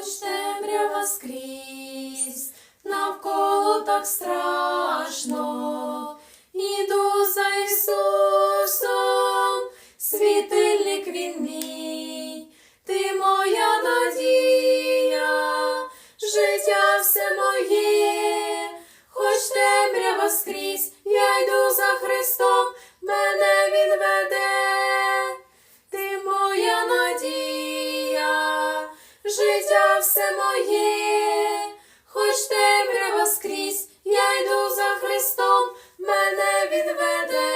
хоч темрява скрізь, навколо так страшно, іду за Ісусом, світильник він мій, життя все моє, хоч темрява скрізь, я йду за Христом, мене він веде.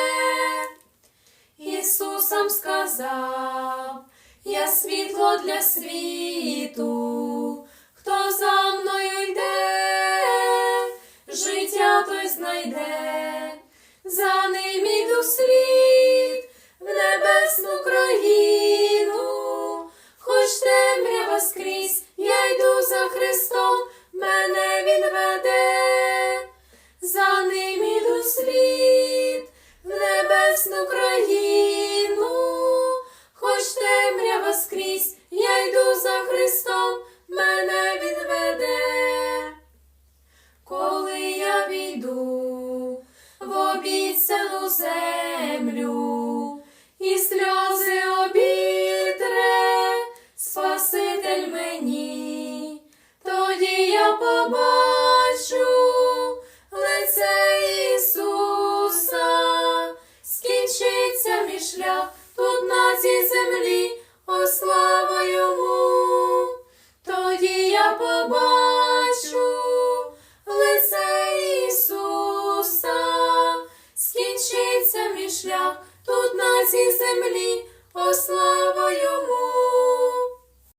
Ісусом сказав, я світло для світу, скрізь, я йду за Христом, мене він веде, за ним іду слід в небесну країну, Спаситель мені, тоді я побачу лице Ісуса, скінчиться мій шлях тут на цій землі,